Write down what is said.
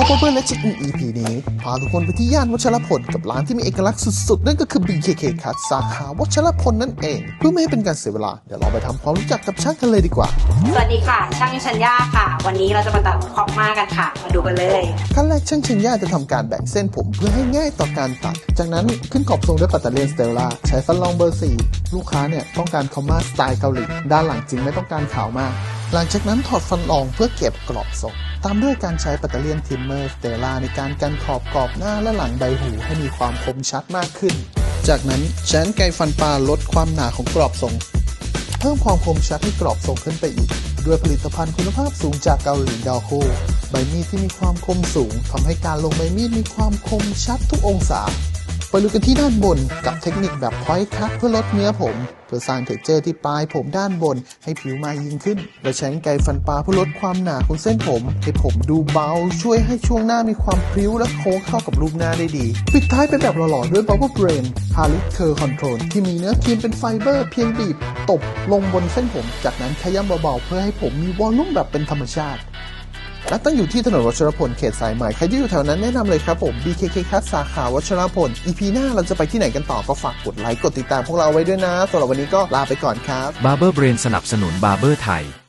ท็อปเปอร์และเช็คอิน EP นี้พาทุกคนไปที่ย่านวัชรพลกับร้านที่มีเอกลักษณ์สุดๆ นั่นก็คือ BKK Cut สาขาวัชรพลนั่นเอง เพื่อไม่ให้เป็นการเสียเวลา เดี๋ยวเราไปทำความรู้จักกับช่างกันเลยดีกว่า สวัสดีค่ะ ช่างชัญญาค่ะ วันนี้เราจะมาตัดคอกมากันค่ะ มาดูกันเลยขั้นแรกช่างชินย่าจะทำการแบ่งเส้นผมเพื่อให้ง่ายต่อการตัด จากนั้นขึ้นขอบทรงด้วยปัตเตอร์เลียนสเตลล่าใช้ฟันรองเบอร์ 4 ลูกค้าเนี่ยต้องการคอมมาสไตล์เกาหลีด้านหลังจริงไม่ต้องการขาวมากหลังจากนั้นถอดฟันรองเพื่อเก็บกรอบทรง ตามด้วยการใช้ปัตเตอร์เลียนทิมเมอร์สเตล่าในการกันขอบกรอบหน้าและหลังใบหูให้มีความคมชัดมากขึ้น จากนั้นใช้ไกฟันปลาลดความหนาของกรอบทรง เพิ่มความคมชัดให้กรอบทรงขึ้นไปอีก ด้วยผลิตภัณฑ์คุณภาพสูงจากเกาหลีดาวโคใบมีดที่มีความคมสูงทำให้การลงใบมีดมีความคมชัดทุกองศา ไปดูกันที่ด้านบนกับเทคนิคแบบพอยต์คัทเพื่อลดเนื้อผม เพื่อสร้างเท็กเจอร์ที่ปลายผมด้านบน ให้ผิวมายิ่งขึ้นโดยใช้ไกฟันปลาเพื่อลดความหนาของเส้นผม ให้ผมดูเบา ช่วยให้ช่วงหน้ามีความพริ้วและโค้งเข้ากับรูปหน้าได้ดี ปิดท้ายเป็นแบบหล่อๆด้วย Bubble Brain h a r l i c Curl Control ที่มีเนื้อครีมเป็นไฟเบอร์เพียงบีบ ตบลงบนเส้นผม จากนั้นขย้ำเบาๆเพื่อให้ผมมีวอลลุ่มแบบเป็นธรรมชาติ และตั้งอยู่ที่ถนนวัชรพลเขตสายใหม่ใครที่อยู่แถวนั้นแนะนำเลยครับผม BKK คัสสาขาวัชรพล EP หน้าเราจะไปที่ไหนกันต่อก็ฝากกดไลค์กดติดตามพวกเราไว้ด้วยนะสำหรับวันนี้ก็ลาไปก่อนครับ Barber Brain สนับสนุน Barber ไทย